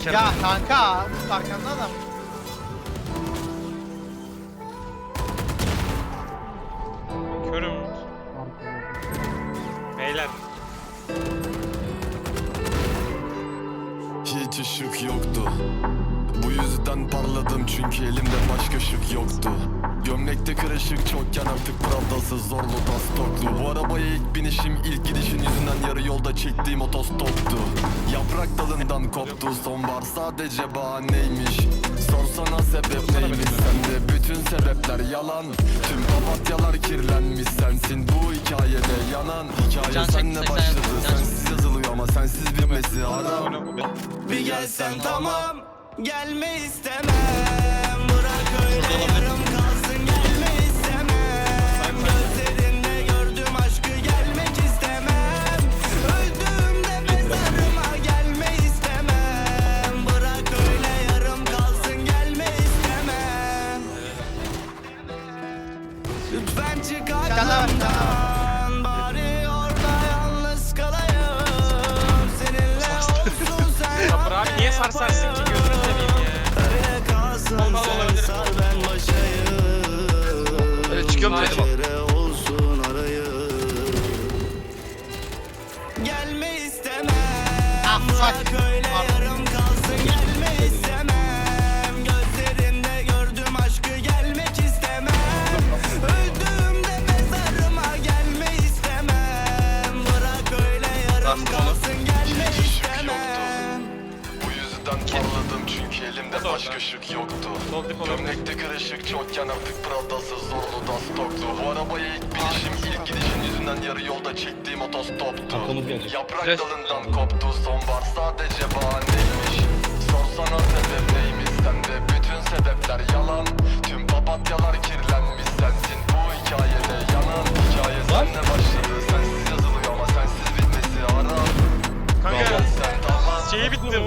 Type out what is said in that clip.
sikerim. Ya kanka Umut arkanda adam. Körüm. Beyler. Hiç ışık yoktu Bu yüzden parladım çünkü elimde başka ışık yoktu. Gömlekte kırışık çokken artık pravdasız zorlu da stoklu Bu arabaya ilk binişim ilk gidişin yüzünden yarı yolda çektiğim otostoptu. Yaprak dalından koptu sonbahar sadece bahaneymiş. Sorsana sebep neymiş sende bütün sebepler yalan. Tüm papatyalar kirlenmiş sensin bu hikayede yanan. Hikaye Can senle başladı çek. sensiz yazılıyor ama sensiz bitmesi haram bir gelsen tamam Gelme istemem. Bırak öyle yarım kalsın. Gelme istemem. Gözlerinde gördüm aşkı gelmek istemem. Öldüğümde mezarıma gelme istemem. Bırak öyle yarım kalsın. Gelme istemem. Lütfen çık aklımdan Bari orada yalnız kalayım. Seninle olsun sen bırak niye sarsarsın çıkıyorum Gelme istemem. Ah, fuck. Bırak yüzden parladım çünkü elimde Orada. başka ışık yoktu. Sol dip olabilir. Gömlekte kırışık çokken artık Prada'sız zorlu da stoklu Bu arabaya ilk binişim ilk gidişin yüzünden yarı yolda çektiğim otostoptu. Yaprak Flash. dalından koptu sonbahar. Sadece bahaneymiş Sorsana sebep neymiş? Sende bütün sebepler yalan. Tüm papatyalar kirlenmiş. Sensin bu hikayede yanan Hikaye. Senle başladı? Sensiz yazılıyor ama sensiz bitmesi haram Kanka şeyi bittim.